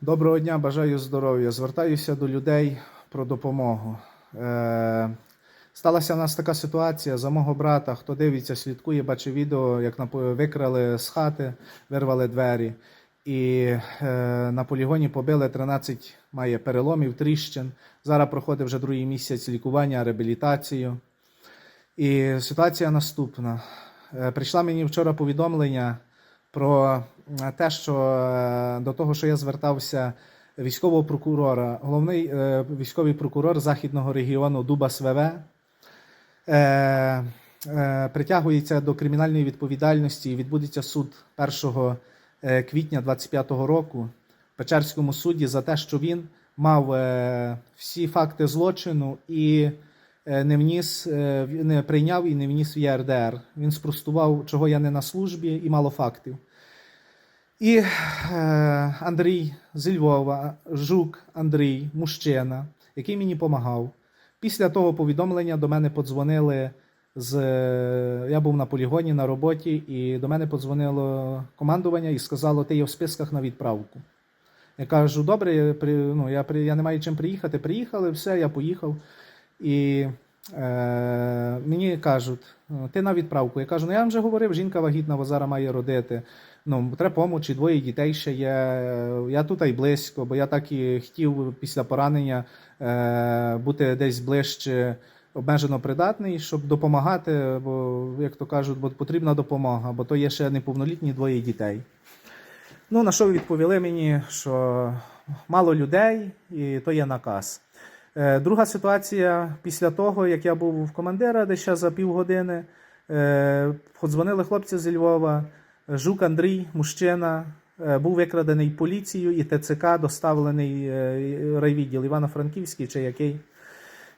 Доброго дня, бажаю здоров'я. Звертаюся до людей про допомогу. Е, сталася в нас така ситуація за мого брата. Хто дивиться, слідкує, бачить відео, як викрали з хати, вирвали двері. І е, на полігоні побили 13 має переломів, тріщин. Зараз проходить вже другий місяць лікування, реабілітацію. І ситуація наступна. Е, Прийшла мені вчора повідомлення про е, те, що е, до того, що я звертався військового прокурора, головний е, військовий прокурор західного регіону Дубас ВВ е, е, притягується до кримінальної відповідальності і відбудеться суд 1 е, квітня 25-го року в Печерському суді за те, що він мав всі факти злочину і не вніс, е, не прийняв і не вніс в ЄРДР. Він спростував, чого я не на службі, і мало фактів. І е, Андрій зі Львова, Жук Андрій, мужчина, який мені допомагав. Після того повідомлення до мене подзвонили з. е, Я був на полігоні на роботі, і до мене подзвонило командування і сказало, ти є в списках на відправку. Я кажу, добре, я, ну, я, я не маю чим приїхати. Приїхали, все, я поїхав. І е, мені кажуть, ти на відправку. Я кажу, ну я вам вже говорив, жінка вагітна, бо зараз має родити. Ну, треба помочі, двоє дітей ще є. Я тут і близько, бо я так і хотів після поранення е, бути десь ближче обмежено придатний, щоб допомагати, бо, як то кажуть, бо потрібна допомога, бо то є ще неповнолітні двоє дітей. Ну, на що відповіли мені, що мало людей, і то є наказ. Е, Друга ситуація після того, як я був в командира, десь ще за півгодини, е, подзвонили хлопці зі Львова. Жук Андрій, мужчина, е, був викрадений поліцією і ТЦК, доставлений райвідділ Івано-Франківський чи який.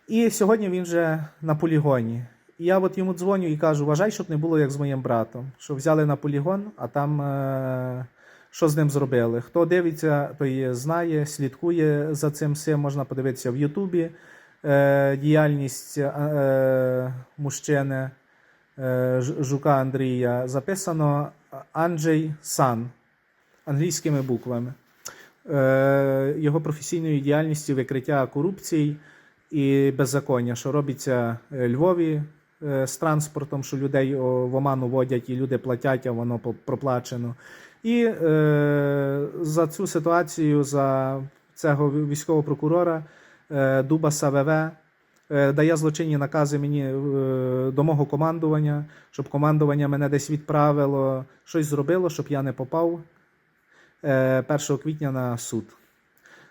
І сьогодні він вже на полігоні. І я от йому дзвоню і кажу: вважай, щоб не було як з моїм братом. Що взяли на полігон, а там що з ним зробили. Хто дивиться, той знає, слідкує за цим всім. Можна подивитися в Ютубі е, діяльність е, мужчини е, Жука Андрія. Записано Анджей Сан англійськими буквами. Е, його професійною діяльністю викриття корупції і беззаконня, що робиться е, Львові е, з транспортом, що людей в оману водять, і люди платять, а воно проплачено. І е, за цю ситуацію, за цього військового прокурора е, Дубаса ВВ е, дає злочинні накази мені е, до мого командування, щоб командування мене десь відправило, щось зробило, щоб я не попав е, 1 квітня на суд.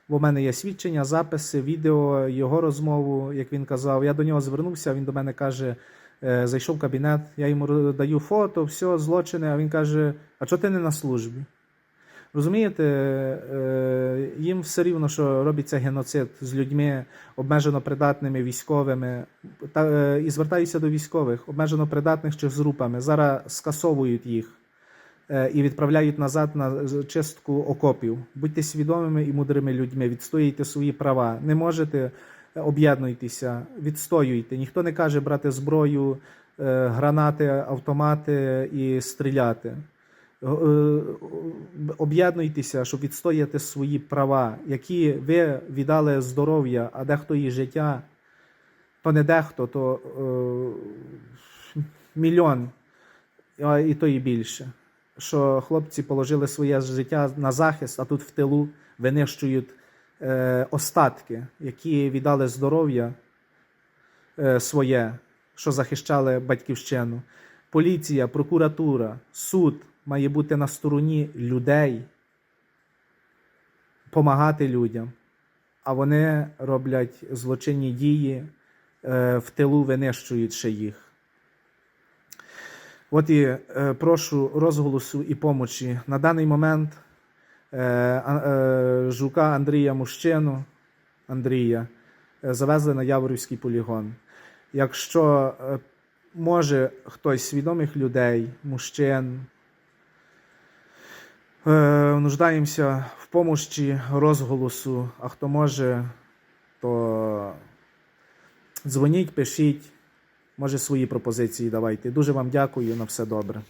Бо в мене є свідчення, записи, відео, його розмову, як він казав. Я до нього звернувся, він до мене каже, зайшов в кабінет, я йому даю фото, все, злочини, а він каже: А чого ти не на службі? Розумієте, е, їм все рівно, що робиться геноцид з людьми обмежено придатними військовими. Та, е, і звертаюся до військових, обмежено придатних чи з групами. Зараз скасовують їх е, і відправляють назад на чистку окопів. Будьте свідомими і мудрими людьми, відстоюйте свої права. Не можете е, об'єднуйтеся, відстоюйте. Ніхто не каже брати зброю, е, гранати, автомати і стріляти. Е, Об'єднуйтеся, щоб відстояти свої права, які ви віддали здоров'я, а дехто і життя, то не дехто, то е, мільйон, а і то і більше. Що хлопці положили своє життя на захист, а тут в тилу винищують остатки, які віддали здоров'я е, своє, що захищали батьківщину. Поліція, прокуратура, суд має бути на стороні людей, допомагати людям, а вони роблять злочинні дії, е, в тилу винищують ще їх. От і е, прошу розголосу і помочі. На даний момент е, е, жука Андрія Мужчину Андрія е, завезли на Яворівський полігон. Якщо е, може хтось свідомих людей, мужчин, е, нуждаємося в помощі розголосу, а хто може, то дзвоніть, пишіть, може свої пропозиції давайте. Дуже вам дякую на все добре.